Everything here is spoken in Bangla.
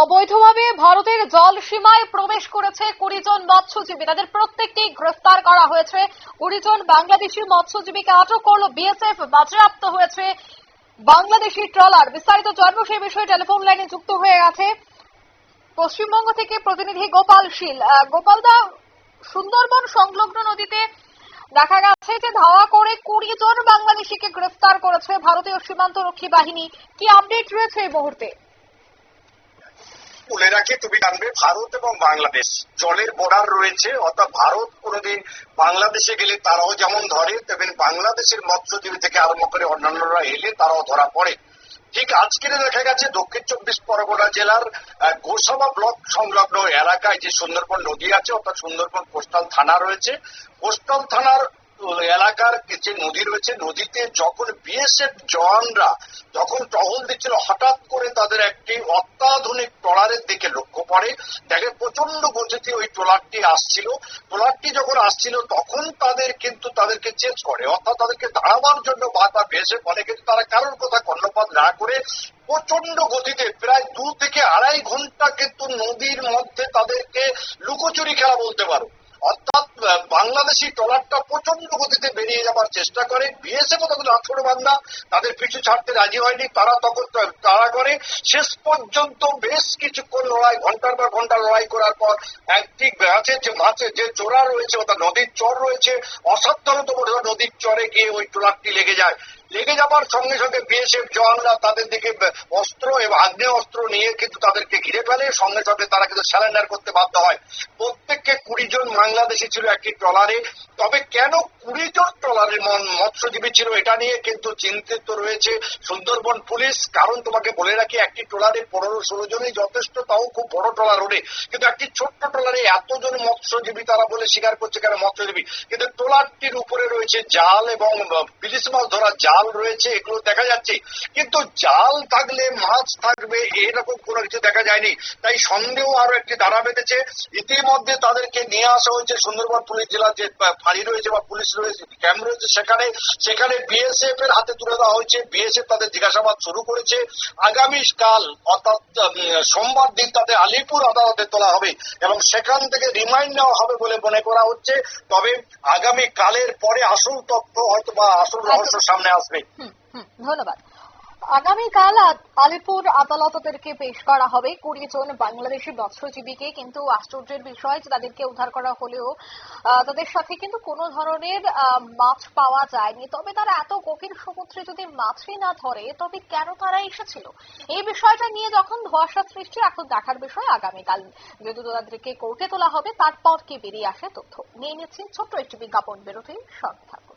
অবৈধভাবে ভারতের জল সীমায় প্রবেশ করেছে কুড়ি জন মৎস্যজীবী। তাদের প্রত্যেককেই গ্রেফতার করা হয়েছে। কুড়ি জন বাংলাদেশি মৎস্যজীবীকে আটক করল বিএসএফ। বাজেয়াপ্ত হয়েছে বাংলাদেশি ট্রলার। বিস্তারিত জন্ম সেই বিষয়ে টেলিফোন লাইনে যুক্ত হয়ে গেছে পশ্চিমবঙ্গ থেকে প্রতিনিধি গোপাল শীল। গোপালদা সুন্দরবন সংলগ্ন নদীতে দেখা গেছে যে ধাওয়া করে কুড়ি জন বাংলাদেশিকে গ্রেফতার করেছে ভারতীয় সীমান্ত রক্ষী বাহিনী। কি আপডেট রয়েছে এই মুহূর্তে? রাখি, তুমি জানবে, ভারত এবং বাংলাদেশ। জলের বর্ডার রয়েছে, অর্থাৎ ভারত কোনোদিন বাংলাদেশে গেলে তারাও যেমন ধরে, তেমন বাংলাদেশের মৎস্যজীবী থেকে আরম্ভ করে অন্যান্যরা এলে তারাও ধরা পড়ে। ঠিক আজকের দেখা গেছে, দক্ষিণ চব্বিশ পরগনা জেলার গোসাবা ব্লক সংলগ্ন এলাকায় যে সুন্দরবন নদী আছে, অর্থাৎ সুন্দরবন কোস্টাল থানা রয়েছে। কোস্টাল থানার এলাকার যে নদী রয়েছে, নদীতে যখন বিএসএফ জওয়ানরা যখন টহল দিচ্ছিল, হঠাৎ করে তাদের একটি অত্যাধুনিক ট্রলারের দিকে লক্ষ্য পড়ে দেখে প্রচণ্ড গতিতে ওই ট্রলারটি আসছিল। ট্রলারটি যখন আসছিল, তখন তাদের কিন্তু তাদেরকে চেঞ্জ করে। অর্থাৎ তাদেরকে দাঁড়াবার জন্য বাধা ভেসে বলে, কিন্তু তারা কারোর কথা কর্ণপাত না করে প্রচণ্ড গতিতে প্রায় দু থেকে আড়াই ঘণ্টা কিন্তু নদীর মধ্যে তাদেরকে লুকোচুরি খেলা বলতে পারো। অর্থাৎ বাংলাদেশি ট্রলারটা প্রচণ্ড গতিতে বেরিয়ে যাবার চেষ্টা করে। বিএসএফ তখন আঠেরো বান্ধা তাদের পিছু ছাড়তে রাজি হয়নি। তারা তখন তারা করে। শেষ পর্যন্ত বেশ কিছুক্ষণ লড়াই, ঘণ্টার পর ঘণ্টা লড়াই করার পর একটি মাছের যে মাছের যে চোরা রয়েছে, অর্থাৎ নদীর চর রয়েছে অসাধারণতম নদীর চরে গিয়ে ওই ট্রলারটি লেগে যায়। লেগে যাবার সঙ্গে সঙ্গে বিএসএফ জওয়ানরা তাদের দিকে অস্ত্র এবং আগ্নেয় অস্ত্র নিয়ে কিন্তু তাদেরকে ঘিরে ফেলে। সঙ্গে সঙ্গে তারা কিন্তু স্যালেন্ডার করতে বাধ্য হয়। জন বাংলাদেশি ছিল একটি ট্রলারে। তবে কেন কুড়ি জন ট্রলারের মন- মৎস্যজীবী ছিল এটা নিয়ে কিন্তু চিন্তিত রয়েছে সুন্দরবন পুলিশ। কারণ তোমাকে বলে রাখি, একটি ট্রলারে পনেরো ষোলো জনই যথেষ্ট, তাও খুব বড় ট্রলার ওঠে। কিন্তু একটি ছোট্ট ট্রলারে এতজন মৎস্যজীবী তারা বলে স্বীকার করছে কেন মৎস্যজীবী? কিন্তু ট্রলারটির উপরে রয়েছে জাল এবং ইলিশ মাছ ধরা জাল রয়েছে, এগুলো দেখা যাচ্ছে। কিন্তু জাল থাকলে মাছ থাকবে, এরকম কোনো কিছু দেখা যায়নি। তাই সন্দেহ আরও একটি দাঁড়া বেঁধেছে। ইতিমধ্যে তাদেরকে নিয়ে আসা হয়েছে সুন্দরবন পুলিশ জেলার যে ফাঁড়ি রয়েছে বা পুলিশ রয়েছে ক্যাম্প রয়েছে সেখানে সেখানে বিএসএফ এর হাতে তুলে দেওয়া হয়েছে। বিএসএফ তাদের জিজ্ঞাসাবাদ শুরু করেছে। আগামী কাল অর্থাৎ সোমবার দিন তাদের আলিপুর আদালতে তোলা হবে এবং সেখান থেকে রিমাইন্ড নেওয়া হবে বলে মনে করা হচ্ছে। তবে আগামী কালের পরে আসল তথ্য হয়তো বা আসল রহস্য সামনে আসবে। ধন্যবাদ। আগামীকাল আলিপুর আদালত ওদেরকে পেশ করা হবে। কুড়ি জন বাংলাদেশি মৎস্যজীবীকে কিন্তু আশ্চর্যের বিষয় যে তাদেরকে উদ্ধার করা হলেও তাদের সাথে কিন্তু কোনো ধরনের মাছ পাওয়া যায়নি। তবে তারা এত গভীর সমুদ্রে যদি মাছই না ধরে, তবে কেন তারা এসেছিল? এই বিষয়টা নিয়ে যখন ধোয়াশা সৃষ্টি, এখন দেখার বিষয় আগামীকাল। যেহেতু তাদেরকে কোর্টে তোলা হবে, তারপর কি বেরিয়ে আসে তথ্য। নিয়ে নিচ্ছি ছোট্ট একটি বিজ্ঞাপন বেরোতেই সঙ্গে থাকুন।